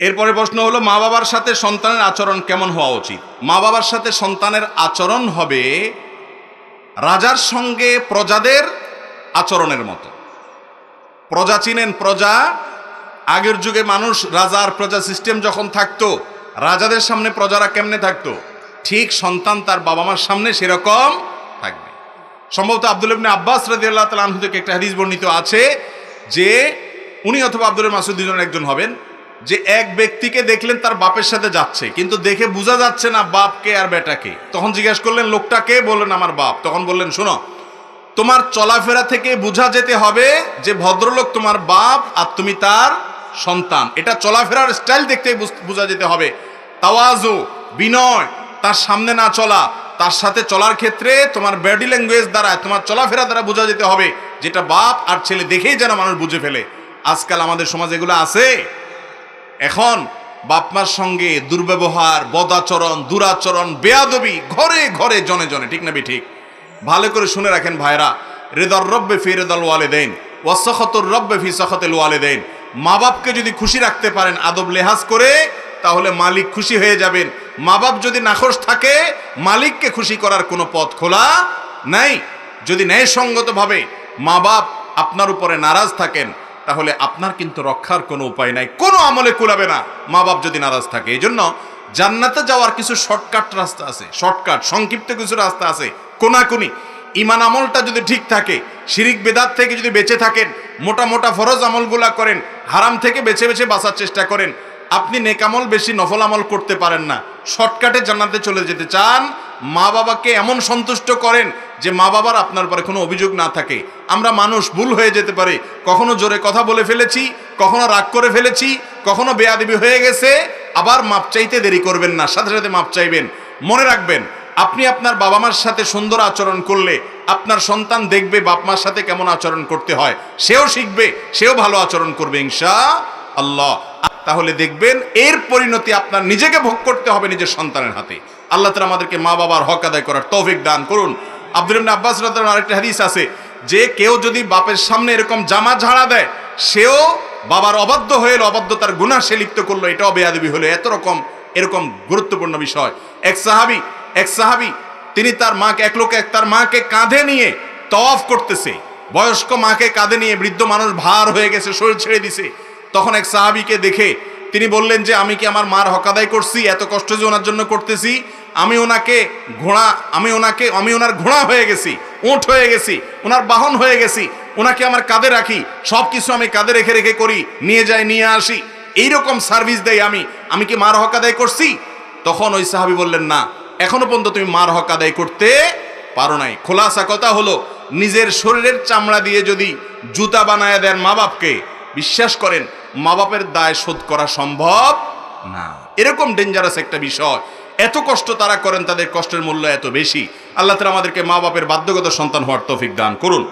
এরপরে প্রশ্ন হলো, মা বাবার সাথে সন্তানের আচরণ কেমন হওয়া উচিত? মা বাবার সাথে সন্তানের আচরণ হবে রাজার সঙ্গে প্রজাদের আচরণের মতো। প্রজা চিনেন, প্রজা, আগের যুগে মানুষ রাজার প্রজা সিস্টেম যখন থাকতো, রাজাদের সামনে প্রজারা কেমনে থাকতো? ঠিক সন্তান তার বাবা মার সামনে সেরকম থাকবে। সম্ভবত আব্দুল ইবনে আব্বাস রাজি আল্লাহ তালু থেকে একটা হাদিস বর্ণিত আছে যে, উনি অথবা আব্দুল মাসুদ দুজনের একজন হবেন। যে এক ব্যক্তিকে দেখলেন তার বাপের সাথে যাচ্ছে, কিন্তু দেখে বোঝা যাচ্ছে না বাপকে আর বেটাকে তখন জিজ্ঞেস করলেন লোকটাকে বললেন, আমার বাপ। তখন বললেন, শোনো, তোমার চলাফেরা থেকে বোঝা যেতে হবে যে ভদ্রলোক তোমার বাপ আর তুমি তার সন্তান। এটা চলাফেরার স্টাইল দেখতে বুঝ- বোঝা যেতে হবে। তাওয়াজু, বিনয়, তার সামনে না চলা, তার সাথে চলার ক্ষেত্রে তোমার বডি ল্যাঙ্গুয়েজ দ্বারা, তোমার চলাফেরা দ্বারা বোঝা যেতে হবে, যেটা বাপ আর ছেলে দেখেই যেন মানুষ বুঝে ফেলে। আজকাল আমাদের সমাজে এগুলো আছে। এখন বাপমার সঙ্গে দুর্ব্যবহার, বদাচরণ, দুরাচরণ, বেয়াদবি ঘরে ঘরে, জনে জনে, ঠিক না ঠিক ভালো করে শুনে রাখেন ভাইরা, রেদর রব্বে ফি রেদল ওয়ালেদেন ওয়াসখতুর রব্বে ফি সখতেল ওয়ালেদেন মা বাপকে যদি খুশি রাখতে পারেন আদব লেহাজ করে, তাহলে মালিক খুশি হয়ে যাবেন। মা বাপ যদি নাখোশ থাকে, মালিককে খুশি করার কোনো পথ খোলা নাই। যদি ন্যায়সঙ্গতভাবে মা বাপ আপনার উপরে নারাজ থাকেন তাহলে আপনার কিন্তু রক্ষার কোনো উপায় নাই, কোনো আমলে কুলাবে না। মা বাপ যদি নারাজ থাকে এই জন্য জান্নাতে যাওয়ার কিছু শর্টকাট রাস্তা আছে, শর্টকাট, সংক্ষিপ্ত কিছু রাস্তা আছে, কোনাকুনি। ইমান আমলটা যদি ঠিক থাকে, শিরিক বেদাত থেকে যদি বেঁচে থাকেন, মোটা মোটা ফরজ আমলগুলা করেন, হারাম থেকে বেছে বেছে বাঁচার চেষ্টা করেন, আপনি নেকামল বেশি নফল আমল করতে পারেন না। শর্টকাটে জান্নাতে চলে যেতে চান মা বাবাকে এমন সন্তুষ্ট করেন যে মা বাবার আপনার পরে কোনো অভিযোগ না থাকে। আমরা মানুষ ভুল হয়ে যেতে পারে। কখনো জোরে কথা বলে ফেলেছি, কখনো রাগ করে ফেলেছি, কখনো বেয়াদিবি হয়ে গেছে। আবার মাপ চাইতে দেরি করবেন না, সাথে সাথে মাপ চাইবেন। মনে রাখবেন, আপনি আপনার বাবা মার সাথে সুন্দর আচরণ করলে আপনার সন্তান দেখবে বাপ মার সাথে কেমন আচরণ করতে হয়। সেও শিখবে, সেও ভালো আচরণ করবে, ইনশা আল্লাহ। তাহলে দেখবেন এর পরিণতি আপনার নিজেকে ভোগ করতে হবে নিজের সন্তানের হাতে। আল্লাহ তালা আমাদেরকে মা বাবার হক আদায় করার তৌফিক দান করুন। আব্দুল আব্বাস আরেকটা হাদিস আছে, যে কেউ যদি বাপের সামনে এরকম জামা ঝাড়া দেয়, সেও বাবার অবাধ্য হয়ে অবাধ্যতার গুণা সে লিপ্ত করল, এটাও বেয়াদবি হলো, এত রকম, এরকম গুরুত্বপূর্ণ বিষয়। এক সাহাবি এক সাহাবি, তিনি তার মাকে, এক লোকে তার মাকে কাঁধে নিয়ে তফ করতেছে। বয়স্ক মাকে কাঁধে নিয়ে বৃদ্ধ মানুষ ভার হয়ে গেছে, শরীর ছেড়ে দিছে। তখন এক সাহাবিকে দেখে তিনি বললেন যে, আমি কি আমার মার হকাদাই করছি? এত কষ্ট যে ওনার জন্য করতেছি? আমি ওনাকে ঘোড়া, আমি ওনাকে, আমি ওনার ঘোড়া হয়ে গেছি, উঁট হয়ে গেছি, ওনার বাহন হয়ে গেছি, ওনাকে আমার কাঁধে রাখি সব কিছু আমি কাঁধে রেখে রেখে করি, নিয়ে যাই, নিয়ে আসি। এইরকম সার্ভিস দেই আমি। আমি কি মার হক আদায় করছি? তখন ওই সাহাবি বললেন, না, এখনও পর্যন্ত তুমি মার হক আদায় করতে পারো নাই। খোলাসা কথা হলো, নিজের শরীরের চামড়া দিয়ে যদি জুতা বানায় দেন মা বাপকে বিশ্বাস করেন মা বাপের দায় শোধ করা সম্ভব না। এরকম ডেঞ্জারাস একটা বিষয়। এত কষ্ট তারা করেন, তাদের কষ্টের মূল্য এত বেশি। আল্লাহ তালা আমাদেরকে মা বাপের বাধ্যগত সন্তান হওয়ার তৌফিক দান করুন।